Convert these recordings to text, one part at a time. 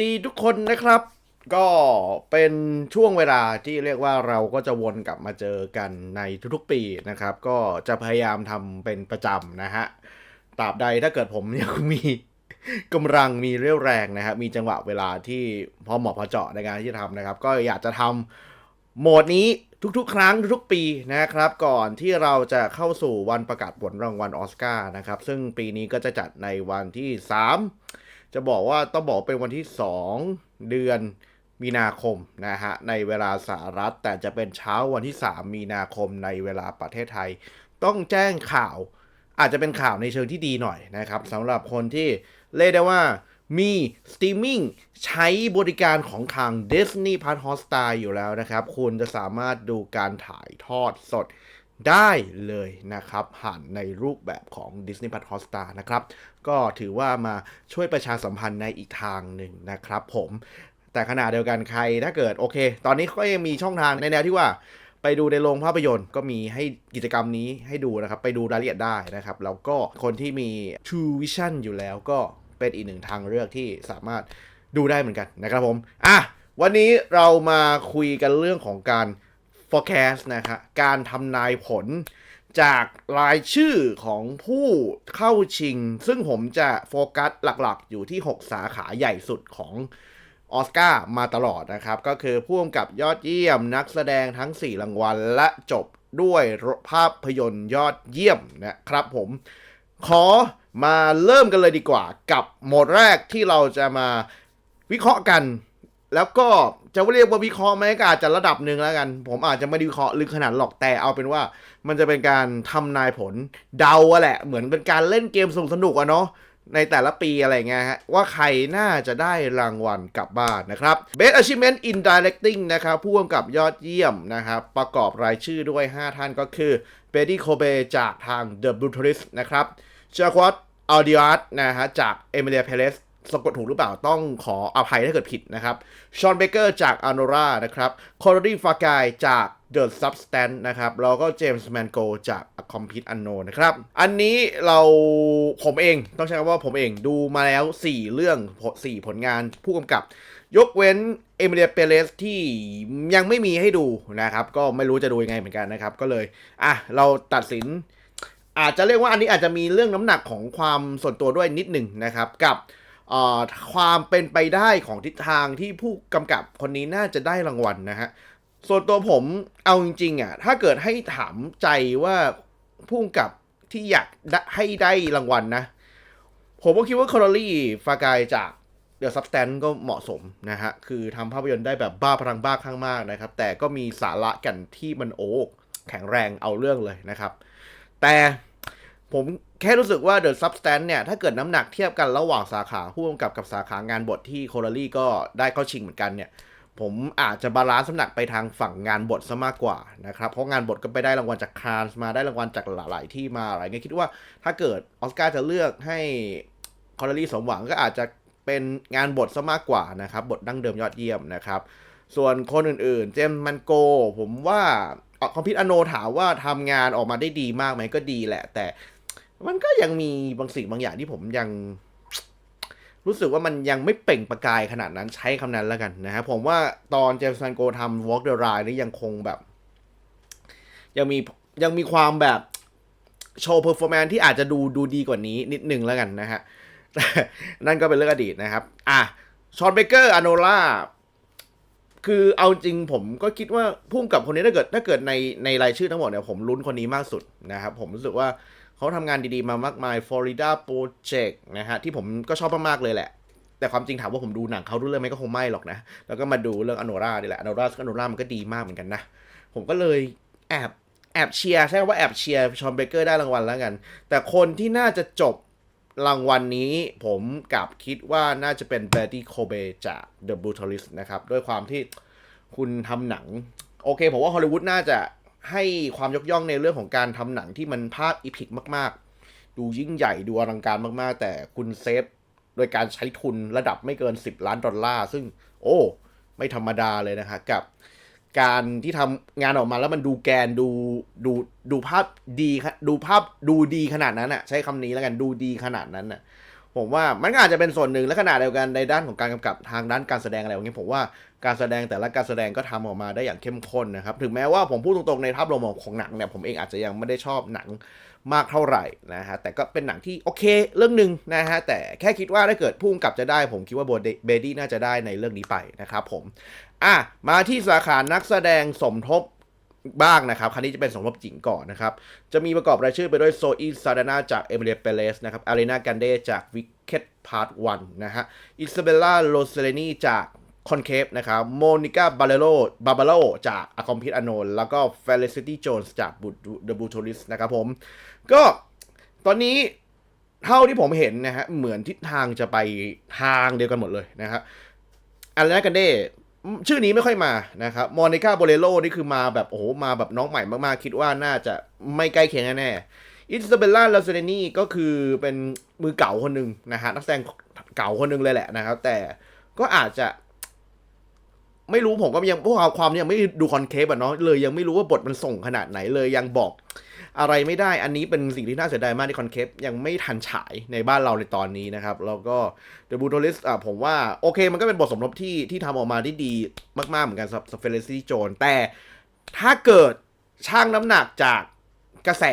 ดีทุกคนนะครับ ก็เป็นช่วงเวลาที่เรียกว่าเราก็จะวนกลับมาเจอกันในทุกๆปีนะครับ ก็จะพยายามทำเป็นประจำนะฮะตราบใดถ้าเกิดผมยังมีกำลังมีเรี่ยวแรงนะครับมีจังหวะเวลาที่พอเหมาะพอเจาะในการที่จะทำนะครับ ก็อยากจะทำโหมดนี้ทุกๆ ครั้งทุกๆปีนะครับ ก่อนที่เราจะเข้าสู่วันประกาศผลรางวัลออสการ์นะครับ ซึ่งปีนี้ก็จะจัดในวันที่ 3 จะบอกว่าต้องบอกเป็นวันที่ 2 เดือนมีนาคมนะฮะในเวลาสหรัฐ แต่จะเป็นเช้าวันที่ 3 มีนาคมในเวลาประเทศไทย ต้องแจ้งข่าว อาจจะเป็นข่าวในเชิงที่ดีหน่อยนะครับสำหรับคนที่เรียกได้ว่ามีสตรีมมิ่งใช้บริการของทาง Disney Plus Hotstar อยู่แล้วนะครับ คุณจะสามารถดูการถ่ายทอดสดได้เลยนะครับ ผ่านในรูปแบบของ Disney Plus Hotstar นะครับ ก็ถือว่ามาช่วยประชาสัมพันธ์ในอีกทางหนึ่งนะครับผมแต่ขณะเดียวกันใครถ้าเกิดโอเค ตอนนี้ก็ยังมีช่องทางในแนวที่ว่าไปดูในโรงภาพยนตร์ก็มีให้กิจกรรมนี้ให้ดูนะครับ ไปดูรายละเอียดได้นะครับ แล้วก็คนที่มี True Vision อยู่แล้วก็เป็นอีกหนึ่งทางเลือกที่สามารถดูได้เหมือนกันนะครับผม อะ วันนี้เรามาคุยกันเรื่องของการ forecast นะครับการทำนายผล จากรายชื่อของผู้เข้าชิง ซึ่งผมจะโฟกัสหลักๆ อยู่ที่ 6 สาขาใหญ่สุดของออสการ์มาตลอดนะครับ ก็คือพ่วงกับยอดเยี่ยมนักแสดงทั้ง 4 รางวัล และจบด้วยภาพยนตร์ยอดเยี่ยมนะครับผม ขอมาเริ่มกันเลยดีกว่ากับโหมดแรกที่เราจะมาวิเคราะห์กัน แล้วก็ จะเรียกว่าวิเคราะห์ไหมก็อาจจะระดับหนึ่งแล้วกัน ผมอาจจะไม่ได้วิเคราะห์ลึกขนาดหรอกแต่เอาเป็นว่า มันจะเป็นการทำนายผลเดาอะแหละ เหมือนเป็นการเล่นเกมสนุกสนุกอะเนาะในแต่ละปีอะไรเงี้ยฮะว่าใครน่าจะได้รางวัลกลับบ้านนะครับ Best Achievement in Directing นะครับผู้กำกับยอดเยี่ยมนะครับ ประกอบรายชื่อด้วย 5 ท่านก็คือเบดดี้โคเบจากทาง The Brutalist นะครับจาควอตอัลดิอัสนะฮะจากเอมิเลียเพเลส สะกดถูกหรือเปล่าต้องขออภัยถ้าเกิดผิดนะครับชอนเบเกอร์จากอ n น r a นะครับคอร์ดี้ฟากายจาก The Substance นะครับแล้วก็เจมส์แมนโกจาก A Complete Unknown นะครับ อันนี้เราผมเองต้องใช้คำว่าผมเองดูมาแล้ว 4 เรื่อง 4 ผลงานผู้กำกับ ยกเว้นเอมิเลียเปเรสที่ยังไม่มีให้ดูนะครับ ก็ไม่รู้จะดูยังไงเหมือนกันนะครับ ก็เลย อะ เราตัดสิน อาจจะเรียกว่าอันนี้อาจจะมีเรื่องน้ำหนักของความส่วนตัวด้วยนิดหนึ่งนะครับกับ ความเป็นไปได้ของทิศทางที่ผู้กำกับคนนี้น่าจะได้รางวัลนะฮะ ส่วนตัวผมเอาจริงๆอะถ้าเกิดให้ถามใจว่าผู้กำกับที่อยากให้ได้รางวัลนะ ผมก็คิดว่าคอร์ลี่ฟากายจากเดอะซับสแตนก็เหมาะสมนะฮะ คือทำภาพยนตร์ได้แบบบ้าพลังบ้าข้างมากนะครับ แต่ก็มีสาระกันที่มันโอ้แข็งแรงเอาเรื่องเลยนะครับ แต่ผม แค่รู้สึกว่า The Substance เนี่ย ถ้าเกิดน้ำหนักเทียบกันระหว่างสาขาผู้กำกับกับสาขางานบทที่โคลารี่ก็ได้เข้าชิงเหมือนกันเนี่ย ผมอาจจะบาลานซ์น้ำหนักไปทางฝั่งงานบทซะมากกว่านะครับ เพราะงานบทก็ไปได้รางวัลจากคานส์มาได้รางวัลจากหลาย ๆ ที่มาอะไรเงี้ยคิดว่าถ้าเกิดออสการ์จะเลือกให้คอลารี่สมหวังก็อาจจะเป็นงานบทซะมากกว่านะครับ บทดั้งเดิมยอดเยี่ยมนะครับ ส่วนคนอื่นๆ เจมส์มันโก ผมว่าคอมพิวต์อโนถามว่าทำงานออกมาได้ดีมากไหมก็ดีแหละ แต่ มันก็ยังมีบางสิ่งบางอย่างที่ผมยังรู้สึกว่ามันยังไม่เปล่งประกายขนาดนั้นใช้คำนั้นแล้วกันนะครับผมว่าตอนเจมส์ซันโกทำ Walk the Ride นี่ยังคงแบบ ยังมียังมีความแบบโชว์เพอร์ฟอร์แมนที่อาจจะดูดูดีกว่านี้นิดนึงแล้วกันนะฮะนั่นก็เป็นเรื่องอดีตนะครับ อะชอนเบเกอร์อโนล่าคือเอาจริงผมก็คิดว่าพุ่มกับคนนี้ถ้าเกิดถ้าเกิดในในรายชื่อทั้งหมดเนี่ยผมลุ้นคนนี้มากสุดนะครับผมรู้สึกว่า เขาทำงานดีๆมามากมาย Florida Project นะฮะที่ผมก็ชอบมากๆเลยแหละ แต่ความจริงถามว่าผมดูหนังเขารู้เรื่องไหมก็คงไม่หรอกนะ แล้วก็มาดูเรื่องอโนรานี่แหละอโนราอโนรามันก็ดีมากเหมือนกันนะ ผมก็เลยแอบแอบเชียร์ใช่ว่าแอบเชียร์ชอนเบเกอร์ได้รางวัลแล้วกัน แต่คนที่น่าจะจบรางวัลนนี้ผมกลับคิดว่าน่าจะเป็นเบ t ตี้โคเบจาก The Brutalist นะครับ ด้วยความที่คุณทำหนัง โอเค ผมว่าฮอลลีวูดน่าจะ ให้ความยกย่องในเรื่องของการทำหนังที่มันภาพอีพิกมาก ๆ ดูยิ่งใหญ่ดูอลังการมากๆ แต่คุณเซฟโดยการใช้ทุนระดับไม่เกิน 10 ล้านดอลลาร์ ซึ่งโอ้ ไม่ธรรมดาเลยนะฮะกับการที่ทำงานออกมาแล้วมันดูแกนดูดูดูภาพดีครับดูภาพดูดีขนาดนั้นอะใช้คำนี้แล้วกันดูดีขนาดนั้นอะผมว่ามันก็อาจจะเป็นส่วนหนึ่งและขนาดเดียวกันในด้านของการกำกับทางด้านการแสดงอะไรอย่างเงี้ยผมว่า การแสดงแต่ละการแสดงก็ทำออกมาได้อย่างเข้มข้นนะครับ ถึงแม้ว่าผมพูดตรงๆในภาพรวมของหนังเนี่ยผมเองอาจจะยังไม่ได้ชอบหนังมากเท่าไหร่นะฮะแต่ก็เป็นหนังที่โอเคเรื่องหนึ่งนะฮะแต่แค่คิดว่าถ้าเกิดพุ่งกลับจะได้ ผมคิดว่าโบเบดี้น่าจะได้ในเรื่องนี้ไปนะครับผมอะมาที่สาขานักแสดงสมทบบ้างนะครับ ครั้นี้จะเป็นสมทบหญิงก่อนนะครับ จะมีประกอบรายชื่อไปด้วยโซอีซาดานาจากเอเมเลียเปเลสนะครับอารีนากันเดจากวิกเก็ตพาร์ทวันนะฮะอิซาเบลล่าโรเซเลนีจาก คอนเคปนะครับโมนิก้าบาเลโลบาบาโลจากอะคอมพิทอโนนแล้วก็เฟลิซิตี้โจนส์จากบูเดบูทูริสนะครับผม ก็ตอนนี้เท่าที่ผมเห็นนะฮะเหมือนทิศทางจะไปทางเดียวกันหมดเลยนะครับอารีนากันเดชื่อนี้ไม่ค่อยมานะครับมอนิก้าโบเลโลนี่คือมาแบบ โอ้โห มาแบบน้องใหม่มากๆ คิดว่าน่าจะไม่ใกล้เคียงแน่อิซาเบลล่าลาเซเนนี่ก็คือเป็นมือเก่าคนหนึ่งนะฮะนักแสดงเก่าคนหนึ่งเลยแหละนะครับ แต่ก็อาจจะ ไม่รู้ผมก็ยังพวกเอาความยังไม่ดูคอนเคปอะเนาะเลยยังไม่รู้ว่าบทมันส่งขนาดไหนเลยยังบอกอะไรไม่ได้อันนี้เป็นสิ่งที่น่าเสียดายมากที่คอนเคปยังไม่ทันฉายในบ้านเราในตอนนี้นะครับ แล้วก็เดบูโทลิสอะผมว่า โอเคมันก็เป็นบทสมทบที่ที่ทำออกมาได้ดีมากๆเหมือนกันสำหรับเฟลซี่โจนแต่ถ้าเกิดช่างน้ำหนักจากกระแส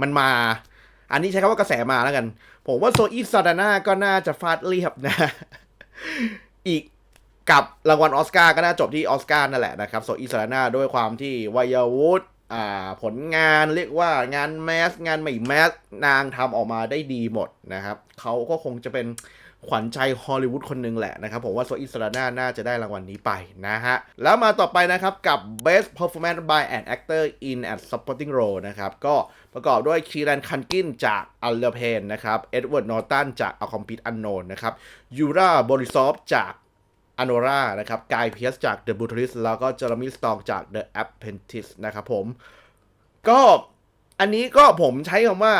มันมา อันนี้ใช้คำว่ากระแสมาแล้วกัน ผมว่าโซอีซาดาน่าก็น่าจะฟาดเรียบนะ อีก กับรางวัลออสการ์ก็น่าจบที่ออสการ์นั่นแหละนะครับโซอีซาดาน่าด้วยความที่วัยวุฒิผลงานเรียกว่างานแมส งานไม่แมส นางทำออกมาได้ดีหมดนะครับเขาก็คงจะเป็นขวัญใจฮอลลีวูดคนหนึ่งแหละนะครับ ผมว่าโซอิสราน่าน่าจะได้รางวัลนนี้ไปนะฮะ แล้วมาต่อไปนะครับกับ Best Performance by an Actor in a Supporting Role นะครับ ก็ประกอบด้วยคีรันคันกินจากอัลเลเพนนะครับ เอ็ดเวิร์ดนอร์ตันจากอัลคอมพิทอันโนนนะครับยูราบริซอฟจาก อโนรานะครับกายเพียสจาก The b u t e r i s แล้วก็เจอร์มีสตองจาก The Apprentice นะครับผม ก็อันนี้ก็ผมใช้คำว่า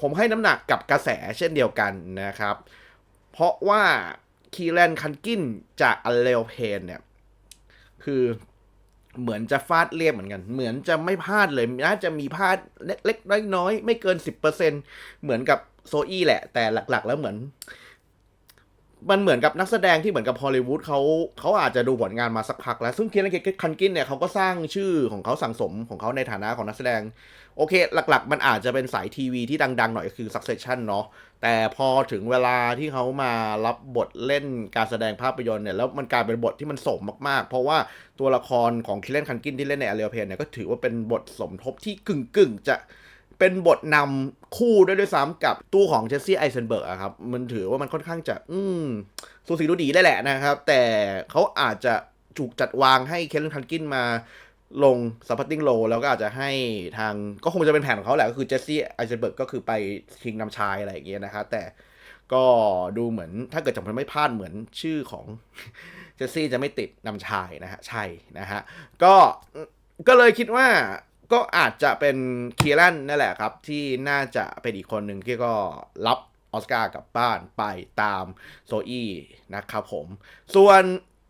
ผมให้น้ำหนักกับกระแสเช่นเดียวกันนะครับ เพราะว่าคีแลนคันกินจากอเลโอเพนเนี่ย คือเหมือนจะฟาดเรียบเหมือนกัน เหมือนจะไม่พลาดเลย น่าจะมีพลาดเล็กๆน้อยๆ ไม่เกิน 10%เหมือนกับโซอี้แหละ แต่หลักๆ แล้วเหมือน มันเหมือนกับนักแสดงที่เหมือนกับฮอลลีวูดเขาเขาอาจจะดูผลงานมาสักพักแล้ว ซึ่งเคียนเกตคันกินเนี่ยเขาก็สร้างชื่อของเขาสั่งสมของเขาในฐานะของนักแสดง โอเค หลักๆ มันอาจจะเป็นสายทีวีที่ดัง ๆ หน่อยคือ Succession เนาะแต่พอถึงเวลาที่เขามารับบทเล่นการแสดงภาพยนตร์เนี่ยแล้วมันกลายเป็นบทที่มันสมมากๆ เพราะว่าตัวละครของเคิเลนคันกินที่เล่นในอเรียเพนเนี่ยก็ถือว่าเป็นบทสมทบที่กึ่งๆจะ เป็นบทนำคู่ด้วยด้วยซ้ำกับตู้ของเจสซี่ไอเซนเบิร์กอะครับ มันถือว่ามันค่อนข้างจะ อืมสูสีดูดีได้แหละนะครับ แต่เขาอาจจะถูกจัดวางให้เคลเลนคันกินมาลงซัพพอร์ติ้งโลแล้วก็อาจจะให้ทางก็คงจะเป็นแผนของเขาแหละก็คือเจสซี่ไอเซนเบิร์กก็คือไปชิงนำชายอะไรอย่างเงี้ยนะครับแต่ก็ดูเหมือนถ้าเกิดจำเป็นไม่พลาดเหมือนชื่อของเจสซี่จะไม่ติดนำชายนะฮะใช่นะฮะก็ก็เลยคิดว่า ก็อาจจะเป็นเคียรันนั่นแหละครับ ที่น่าจะเป็นอีกคนหนึ่งที่ก็รับออสการ์กลับบ้านไปตามโซอี้นะครับผม ส่วน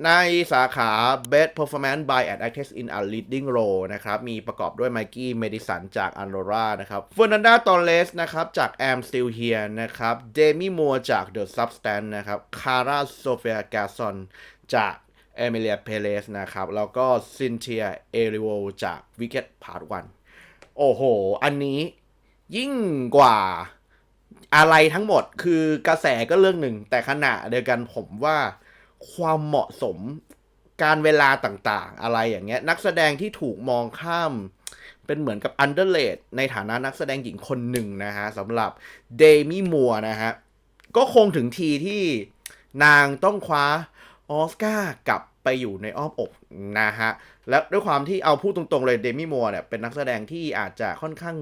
ในสาขา Best Performance by an Actress in a Leading Role นะครับ มีประกอบด้วยไมกี้เมดิสันจากอันโ r รานะครับเฟอร์นันดาตอเลสนะครับ จาก I'm Still Here นะครับ เดมี่มัวจาก The Substance นะครับ คาร่าโซเฟียกาซอนจาก เอเมเลียเพเลสนะครับ แล้วก็ซินเทียเอริโวจาก Wicked Part 1โอ้โห อันนี้ยิ่งกว่าอะไรทั้งหมดคือกระแสก็เรื่องหนึ่ง แต่ขณะเดียวกันผมว่าความเหมาะสมการเวลาต่างๆ อะไรอย่างเงี้ย นักแสดงที่ถูกมองข้ามเป็นเหมือนกับอันเดอร์เลดในฐานะนักแสดงหญิงคนหนึ่งนะฮะสำหรับเดมี่มัวนะฮะ ก็คงถึงทีที่นางต้องคว้าออสการ์กับ ไปอยู่ในอ้อมอกนะฮะ และด้วยความที่เอาพูดตรงๆเลยเดมี่มัวเนี่ยเป็นนักแสดงที่อาจจะค่อนข้าง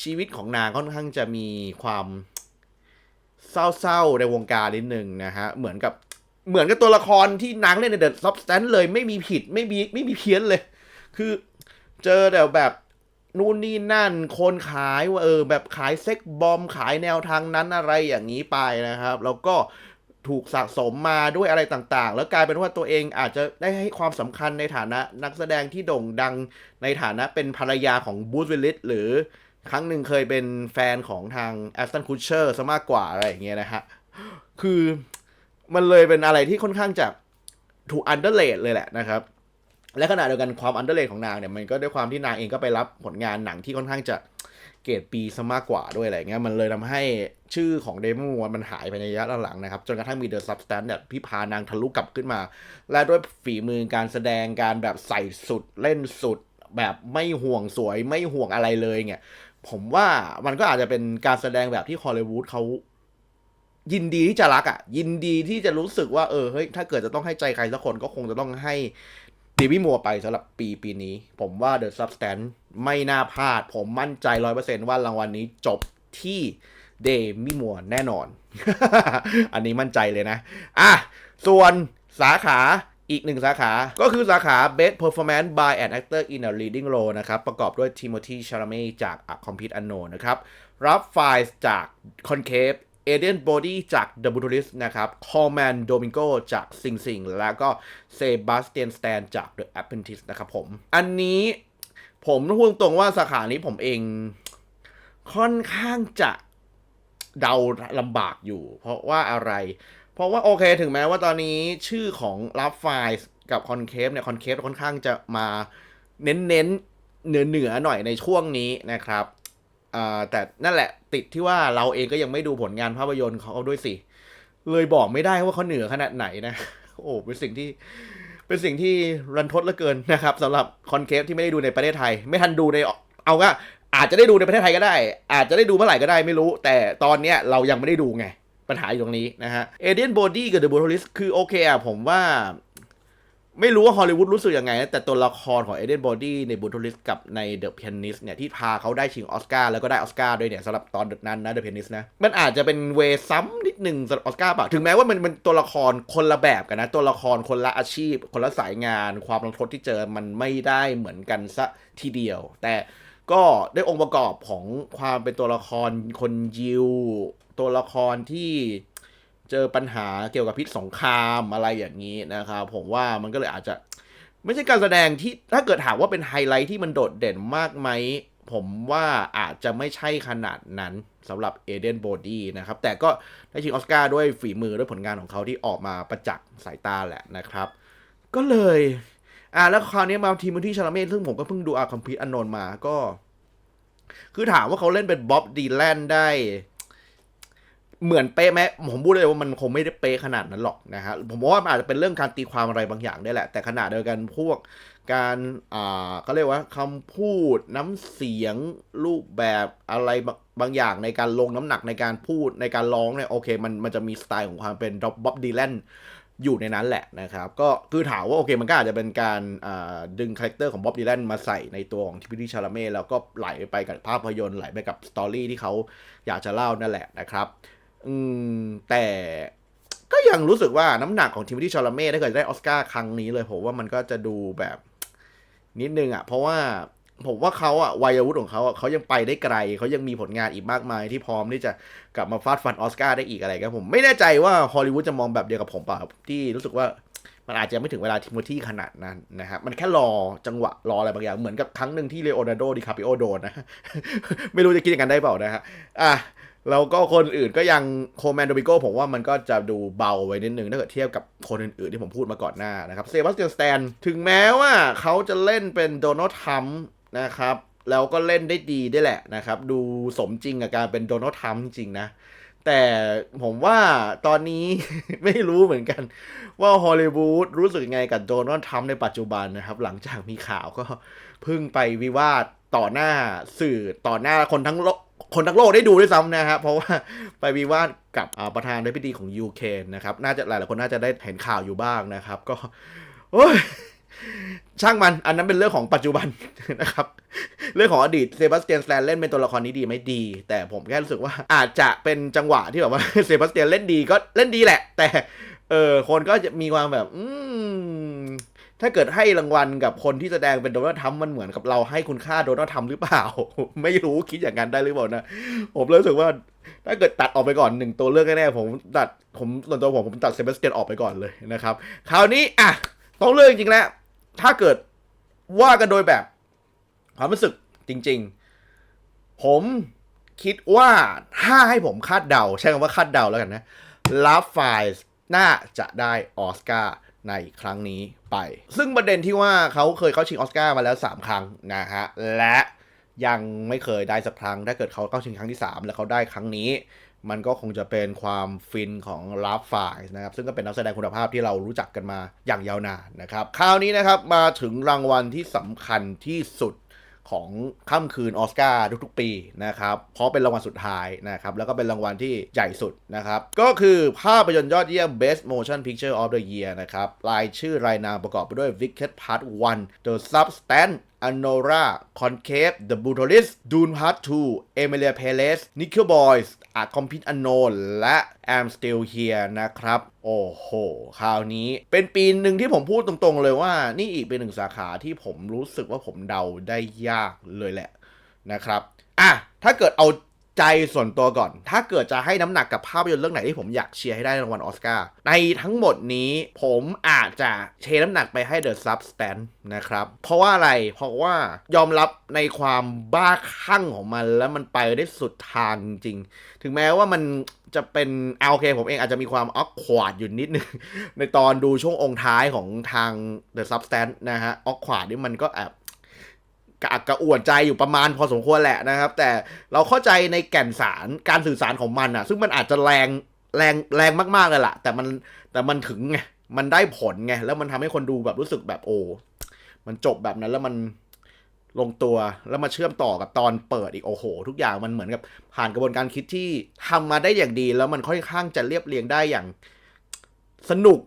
ชีวิตของนางค่อนข้างจะมีความเศร้าๆในวงการนิดนึงนะฮะ เหมือนกับเหมือนกับตัวละครที่นางเล่นในเดอะซับสแตนเลยไม่มีผิดไม่มีไม่มีเพี้ยนเลย คือเจอแต่แบบนู่นนี่นั่นคนขายว่าเออแบบขายเซ็กบอมขายแนวทางนั้นอะไรอย่างนี้ไปนะครับ แล้วก็ ถูกสะสมมาด้วยอะไรต่างๆ แล้วกลายเป็นว่าตัวเองอาจจะได้ให้ความสำคัญในฐานะนักแสดงที่โด่งดังในฐานะเป็นภรรยาของบูธวิลลิสหรือครั้งหนึ่งเคยเป็นแฟนของทางแอสตันคูเชอร์ซะมากกว่าอะไรอย่างเงี้ยนะฮะ คือมันเลยเป็นอะไรที่ค่อนข้างจะถูกอันเดอร์เลดเลยแหละนะครับ และขณะเดียวกันความอันเดอร์เลดของนางเนี่ยมันก็ด้วยความที่นางเองก็ไปรับผลงานหนังที่ค่อนข้างจะ เกรดปีซะมากกว่าด้วยอะไรเงี้ยมันเลยทำให้ชื่อของเดมมันหายไปในระยะหลังๆนะครับ จนกระทั่งมีเดอะซับสแตนเนี่ยพี่พานางทะลุกลับขึ้นมา และด้วยฝีมือการแสดงการแบบใส่สุดเล่นสุด แบบไม่ห่วงสวยไม่ห่วงอะไรเลยเนี่ยผมว่ามันก็อาจจะเป็นการแสดงแบบที่ฮอลลีวูดเขายินดีที่จะรักอะ่ะ ยินดีที่จะรู้สึกว่าเออเฮ้ยถ้าเกิดจะต้องให้ใจใครสักคนก็คงจะต้องให้ ดีวี่มัวไปสำหรับปีปีนี้ ผมว่า The Substance ไม่น่าพลาด ผมมั่นใจร้อยเปอร์เซนต์ว่ารางวัลนี้จบที่เดมี่มัวแน่นอน อันนี้มั่นใจเลยนะ อะ ส่วนสาขาอีกหนึ่งสาขา ก็คือสาขา Best Performance by an Actor in a Leading Role นะครับ ประกอบด้วย Timothy Chalamet จาก A Complete Unknown นะครับ รับไฟล์จาก Concave เอเดนบอดี้จาก The Brutalist นะครับคอ m แมนโดมิโกจาก Sing Sing แล้วก็เซบาสเตียนสแตนจาก The Apprentice นะครับผม อันนี้ผมต้องพูดตรงๆว่าสาขานี้ผมเองค่อนข้างจะเดาลำบากอยู่ เพราะว่าอะไร เพราะว่าโอเคถึงแม้ว่าตอนนี้ชื่อของรับไฟล์กับคอนเคฟเนี่ยคอนเคฟค่อนข้างจะมาเน้นๆเหนือเหนือหน่อยในช่วงนี้นะครับ แต่นั่นแหละติดที่ว่าเราเองก็ยังไม่ดูผลงานภาพยนตร์เขาด้วยสิ เลยบอกไม่ได้ว่าเขาเหนือขนาดไหนนะ โอ้เป็นสิ่งที่เป็นสิ่งที่รันทดเหลือเกินนะครับสำหรับคอนเคฟที่ไม่ได้ดูในประเทศไทย ไม่ทันดูในเอาว่าอาจจะได้ดูในประเทศไทยก็ได้ อาจจะได้ดูเมื่อไหร่ก็ได้ไม่รู้ แต่ตอนเนี้ยเรายังไม่ได้ดูไงปัญหาอยู่ตรงนี้นะฮะเอเดียนบอดี้กับเดอะบูทลิสคือโอเคอะผมว่า ไม่รู้ว่าฮอลลีวูดรู้สึกยังไงนะแต่ตัวละครของเอเดนบอดี้ในบูทลิสกับในเดอะเพียนิสเนี่ยที่พาเขาได้ชิงออสการ์แล้วก็ได้ออสการ์ด้วยเนี่ยสำหรับตอนนั้นนะเดอะเพียนิสนะมันอาจจะเป็นเวซ้ำนิดหนึ่งสำหรับออสการ์เปล่าถึงแม้ว่ามันเป็นตัวละครคนละแบบกันนะ ตัวละครคนละอาชีพ คนละสายงาน ความรันทดที่เจอมันไม่ได้เหมือนกันซะทีเดียว แต่ก็ได้องค์ประกอบของความเป็นตัวละครคนยิว ตัวละครที่ เจอปัญหาเกี่ยวกับพิษสงครามอะไรอย่างนี้นะครับผมว่ามันก็เลยอาจจะไม่ใช่การแสดงที่ถ้าเกิดถามว่าเป็นไฮไลท์ที่มันโดดเด่นมากไหม ผมว่าอาจจะไม่ใช่ขนาดนั้นสำหรับเอเดนโบดี้นะครับ แต่ก็ได้ชิงออสการ์ด้วยฝีมือด้วยผลงานของเขาที่ออกมาประจักษ์สายตาแหละนะครับ ก็เลยอ่าแล้วคราวนี้มาทีมที่ชาลเมนซึ่งผมก็เพิ่งดูอาคอมพิวอันนนมาก็ คือถามว่าเขาเล่นเป็นบ๊อบดีแลนได้ เหมือนเป๊ะไหมผมพูดเลยว่ามันคงไม่ได้เป๊ะขนาดนั้นหรอกนะฮะผมว่ามันอาจจะเป็นเรื่องการตีความอะไรบางอย่างได้แหละ แต่ขนาดเดียวกันพวกการอ่าก็เรียกว่าคำพูดน้ำเสียงรูปแบบอะไรบางอย่างในการลงน้ำหนักในการพูดในการร้องเนี่ยโอเคมันมันจะมีสไตล์ของความเป็นบ๊อบดีแลนอยู่ในนั้นแหละนะครับ ก็คือถามว่าโอเคมันก็อาจจะเป็นการดึงคาแรคเตอร์ของบ๊อบดีแลนมาใส่ในตัวของทิพิธีชาลาเม่แล้วก็ไหลไปกับภาพยนตร์ไหลไปกับสตอรี่ที่เขาอยากจะเล่านั่นแหละนะครับ อืมแต่ก็ยังรู้สึกว่าน้ำหนักของทีมที่ชาลาเม่ถ้าเกิดได้ออสการ์ครั้งนี้เลยผมว่ามันก็จะดูแบบนิดนึงอะ เพราะว่าผมว่าเขาอะวัยวุฒิของเขาอะเขายังไปได้ไกลเขายังมีผลงานอีกมากมาย ที่พร้อมที่จะกลับมาฟาดฟันออสการ์ได้อีกอะไรครับผมไม่แน่ใจว่าฮอลลีวูดจะมองแบบเดียวกับผมเปล่าที่รู้สึกว่ามันอาจจะไม่ถึงเวลาทิโมธีขนาดนั้นนะครับมันแค่รอจังหวะรออะไรบางอย่าง เหมือนกับครั้งหนึ่งที่เลโอนาร์โดดิคาปิโอโดนนะ ไม่รู้จะคิดอย่างนั้นได้เปล่านะฮะอะ แล้วก็คนอื่นก็ยังโคแมนโดบิโกผมว่ามันก็จะดูเบาไว้นิดนึงถ้าเกิดเทียบกับคนอื่นๆที่ผมพูดมาก่อนหน้านะครับเซบาสเตียนสแตนถึงแม้ว่าเขาจะเล่นเป็นโดนัลด์ทรัมป์นะครับ แล้วก็เล่นได้ดีได้แหละนะครับ ดูสมจริงกับการเป็นโดนัลด์ทรัมป์จริงนะ แต่ผมว่าตอนนี้ ไม่รู้เหมือนกัน ว่าฮอลลีวูดรู้สึกไงกับโดนัลด์ทรัมป์ในปัจจุบันนะครับ หลังจากมีข่าวก็เพิ่งไปวิวาทต่อหน้าสื่อต่อหน้าคนทั้งโลก คนทั้งโลกได้ดูด้วยซ้ำนะครับเพราะว่าไปวิวาทกับประธานาธิบดีของยูเครนนะครับน่าจะหลายๆคนน่าจะได้เห็นข่าวอยู่บ้างนะครับ ก็โอ้ยช่างมันอันนั้นเป็นเรื่องของปัจจุบันนะครับ เรื่องของอดีตเซบาสเตียนสแตนเล่นเป็นตัวละครนี้ดีไหม่ดี แต่ผมแค่รู้สึกว่าอาจจะเป็นจังหวะที่แบบว่าเซบาสเตียนเล่นดีก็เล่นดีแหละ แต่เออคนก็จะมีความแบบ อืม ถ้าเกิดให้รางวัลกับคนที่แสดงเป็นโดนัลด์ทรัมป์มันเหมือนกับเราให้คุณค่าโดนัลด์ทรัมป์หรือเปล่า ไม่รู้คิดอย่างนั้นได้หรือเปล่านะผมรู้สึกว่า ถ้าเกิดตัดออกไปก่อนหนึ่งตัวเลือกแน่ๆผมตัดผมส่วนตัวผมผมตัดเซเบสเตียนออกไปก่อนเลยนะครับคราวนี้อะต้องเลือกจริงๆแล้วถ้าเกิดว่ากันโดยแบบความรู้สึกจริง ๆ ผมคิดว่าถ้าให้ผมคาดเดา ใช้คำว่าคาดเดาแล้วกันนะลาฟไฟส์น่าจะได้ออสการ์ ในครั้งนี้ไป ซึ่งประเด็นที่ว่าเขาเคยเข้าชิงออสการ์มาแล้ว 3 ครั้งนะฮะ และยังไม่เคยได้สักครั้ง ถ้าเกิดเขาเข้าชิงครั้งที่ 3 แล้วเขาได้ครั้งนี้ มันก็คงจะเป็นความฟินของลาฟไฟส์นะครับ ซึ่งก็เป็นนักแสดงคุณภาพที่เรารู้จักกันมาอย่างยาวนานนะครับ คราวนี้นะครับ มาถึงรางวัลที่สำคัญที่สุด ของค่ำคืนออสการ์ทุกๆ ปีนะครับ เพราะเป็นรางวัลสุดท้ายนะครับ แล้วก็เป็นรางวัลที่ใหญ่สุดนะครับ ก็คือภาพยนตร์ยอดเยี่ยม Best Motion Picture of the Year นะครับ รายชื่อรายนามประกอบไปด้วย Wicked Part 1 The Substance Anora Concave The Brutalist Dune Part 2 Emilia Perez Nickel Boys A Complete Unknown และ I'm Still Here นะครับ โอ้โห คราวนี้เป็นปีหนึ่งที่ผมพูดตรงๆเลยว่า นี่อีกเป็นหนึ่งสาขาที่ผมรู้สึกว่าผมเดาได้ยากเลยแหละนะครับ อะ ถ้าเกิดเอา ใจส่วนตัวก่อน ถ้าเกิดจะให้น้ำหนักกับภาพยนตร์เรื่องไหนที่ผมอยากเชียร์ให้ได้รางวัลออสการ์ ในทั้งหมดนี้ผมอาจจะเทน้ำหนักไปให้ The Substance นะครับ เพราะว่าอะไร เพราะว่ายอมรับในความบ้าคลั่งของมัน แล้วมันไปได้สุดทางจริงๆถึงแม้ว่ามันจะเป็นเอาโอเค ผมเองอาจจะมีความออกขวาดอยู่นิดนึง ในตอนดูช่วงองค์ท้ายของทาง The Substance นะฮะออกขวาดนี่มันก็แอบ กระอักกระอ่วนใจอยู่ประมาณพอสมควรแหละนะครับ แต่เราเข้าใจในแก่นสารการสื่อสารของมันอะซึ่งมันอาจจะแรงแรงแรงมากๆเลยล่ะ แต่มันแต่มันถึงไงมันได้ผลไงแล้วมันทำให้คนดูแบบรู้สึกแบบโอ้มันจบแบบนั้นแล้วมันลงตัวแล้วมาเชื่อมต่อกับตอนเปิดอีกโอ้โห ทุกอย่างมันเหมือนกับผ่านกระบวนการคิดที่ทำมาได้อย่างดี แล้วมันค่อนข้างจะเรียบเรียงได้อย่างสนุก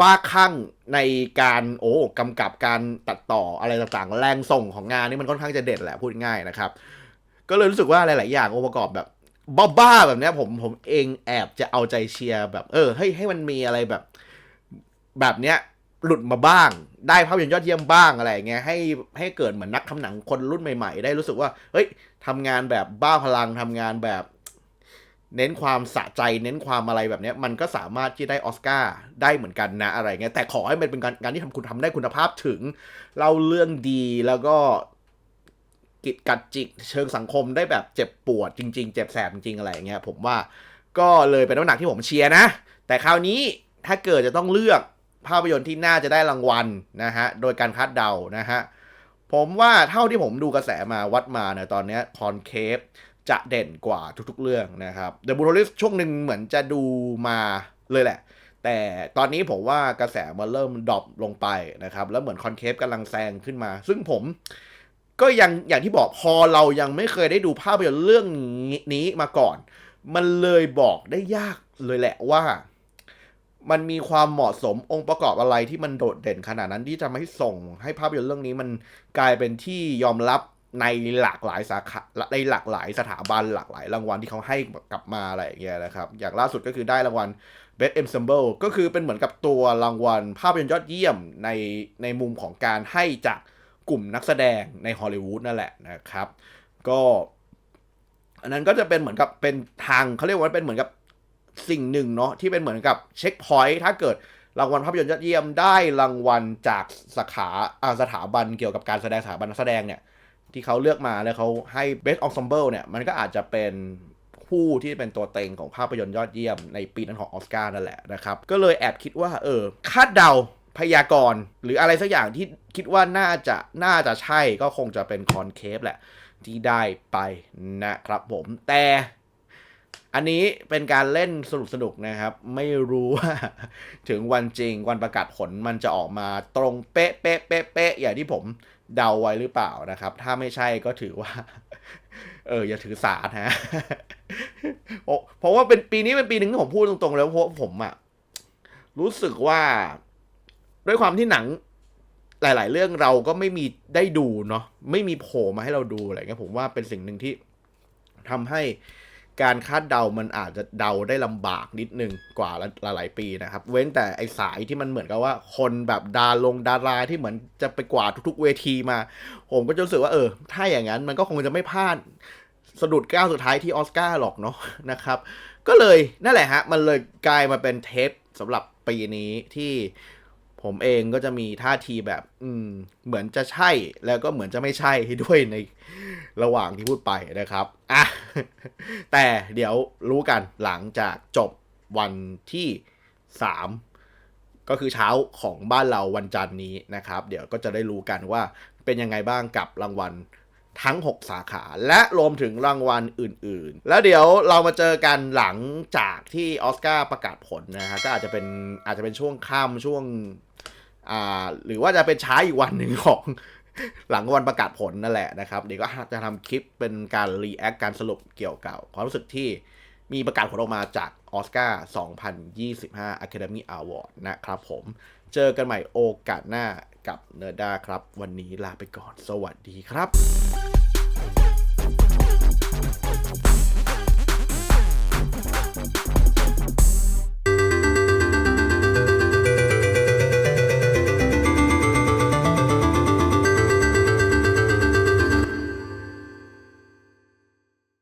บ้าคลั่งในการโอ้กำกับการตัดต่ออะไรต่างๆ แรงส่งของงานนี่มันค่อนข้างจะเด็ดแหละพูดง่ายนะครับ ก็เลยรู้สึกว่าหลาย ๆ อย่างองค์ประกอบแบบบ้าๆแบบเนี้ยผมผมเองแอบจะเอาใจเชียร์แบบ เออให้ให้มันมีอะไรแบบ แบบเนี้ยหลุดมาบ้าง ได้ภาพยนตร์ยอดเยี่ยมบ้างอะไรเงี้ยให้ให้เกิดเหมือนนักทำหนังคนรุ่นใหม่ ๆ ได้รู้สึกว่า เฮ้ยทำงานแบบบ้าพลังทำงานแบบ เน้นความสะใจเน้นความอะไรแบบนี้มันก็สามารถที่ได้ออสการ์ได้เหมือนกันนะอะไรเงี้ยแต่ขอให้มันเป็นการการที่ทำคุณทำได้คุณภาพถึงเล่าเรื่องดีแล้วก็กิจกัดจิกเชิงสังคมได้แบบเจ็บปวดจริง ๆ เจ็บแสบจริงๆอะไรอย่างเงี้ยผมว่าก็เลยเป็นน้ำหนักที่ผมเชียร์นะ แต่คราวนี้ถ้าเกิดจะต้องเลือกภาพยนตร์ที่น่าจะได้รางวัลนะฮะโดยการคาดเดานะฮะผมว่าเท่าที่ผมดูกระแสมาวัดมาเนี่ยตอนนี้คอนเคฟ จะเด่นกว่าทุกๆเรื่องนะครับ The Brutalist ช่วงหนึ่งเหมือนจะดูมาเลยแหละ แต่ตอนนี้ผมว่ากระแสมันเริ่มดรอปลงไปนะครับ แล้วเหมือนคอนเคฟกำลังแซงขึ้นมา ซึ่งผมก็ยังอย่างที่บอกพอเรายังไม่เคยได้ดูภาพยนตร์เรื่องนี้มาก่อน มันเลยบอกได้ยากเลยแหละว่า มันมีความเหมาะสมองค์ประกอบอะไรที่มันโดดเด่นขนาดนั้นที่จะไม่ส่งให้ภาพยนตร์เรื่องนี้มันกลายเป็นที่ยอมรับ ในหลากหลายสาขาในหลากหลายสถาบันหลากหลายรางวัลที่เขาให้กลับมาอะไรอย่างเงี้ยนะครับ อย่างล่าสุดก็คือได้รางวัล Best Ensemble ก็คือเป็นเหมือนกับตัวรางวัลภาพยนตร์ยอดเยี่ยมในในมุมของการให้จากกลุ่มนักแสดงในฮอลลีวูดนั่นแหละนะครับ ก็อันนั้นก็จะเป็นเหมือนกับเป็นทางเขาเรียกว่าเป็นเหมือนกับสิ่งหนึ่งเนาะที่เป็นเหมือนกับเช็คพอยต์ถ้าเกิดรางวัลภาพยนตร์ยอดเยี่ยมได้รางวัลจากสาขาอ่าสถาบันเกี่ยวกับการแสดงสถาบันนักแสดงเนี่ย ที่เขาเลือกมาแล้วเขาให้ Best Ensemble เนี่ย มันก็อาจจะเป็นผู้ที่เป็นตัวเต็งของภาพยนตร์ยอดเยี่ยมในปีนั้นของออสการ์นั่นแหละนะครับ ก็เลยแอบคิดว่า เออ คาดเดาพยากรณ์หรืออะไรสักอย่างที่คิดว่าน่าจะน่าจะใช่ก็คงจะเป็นคอนเคฟแหละ ที่ได้ไปนะครับผมแต่อันนี้เป็นการเล่นสนุกสนุกนะครับ ไม่รู้ว่าถึงวันจริงวันประกาศผลมันจะออกมาตรงเป๊ะเป๊ะเป๊ะเป๊ะอย่างที่ผม เดาไว้หรือเปล่านะครับ ถ้าไม่ใช่ก็ถือว่า เอออย่าถือสาฮะเพราะว่าเป็นปีนี้เป็นปีหนึ่งที่ผมพูดตรงๆ แล้วเพราะผมอะรู้สึกว่าด้วยความที่หนังหลาย ๆ เรื่องเราก็ไม่มีได้ดูเนาะไม่มีโผล่มาให้เราดูอะไรเงี้ยผมว่าเป็นสิ่งหนึ่งที่ทำให้ การคาดเดามันอาจจะเดาได้ลำบากนิดนึงกว่าหลายๆปีนะครับ เว้นแต่ไอสายที่มันเหมือนกับว่า คนแบบดาลงดาราที่เหมือนจะไปกว่าทุกๆเวทีมา ผมก็จะรู้สึกว่าเออ ถ้าอย่างนั้นมันก็คงจะไม่พลาดสะดุดก้าวสุดท้ายที่ออสการ์หรอกเนาะนะครับ ก็เลยนั่นแหละฮะ มันเลยกลายมาเป็นเทปสำหรับปีนี้ที่ ผมเองก็จะมีท่าทีแบบ อืม เหมือนจะใช่แล้วก็เหมือนจะไม่ใช่ด้วยในระหว่างที่พูดไปนะครับอะแต่เดี๋ยวรู้กันหลังจากจบวันที่สามก็คือเช้าของบ้านเราวันจันทร์นี้นะครับ เดี๋ยวก็จะได้รู้กันว่าเป็นยังไงบ้างกับรางวัล ทั้ง 6 สาขาและรวมถึงรางวัลอื่นๆ แล้วเดี๋ยวเรามาเจอกันหลังจากที่ออสการ์ประกาศผลนะฮะก็อาจจะเป็นอาจจะเป็นช่วงค่ำช่วงอ่าหรือว่าจะเป็นช้าอีกวันหนึ่งของหลังวันประกาศผลนั่นแหละนะครับ เดี๋ยวก็จะทำคลิปเป็นการรีแอคการสรุปเกี่ยวกับความรู้สึกที่มีประกาศผลออกมาจากออสการ์2025 Academy Award นะครับผม เจอกันใหม่โอกาสหน้า กับเนอร์ด้าครับ วันนี้ลาไปก่อนสวัสดีครับ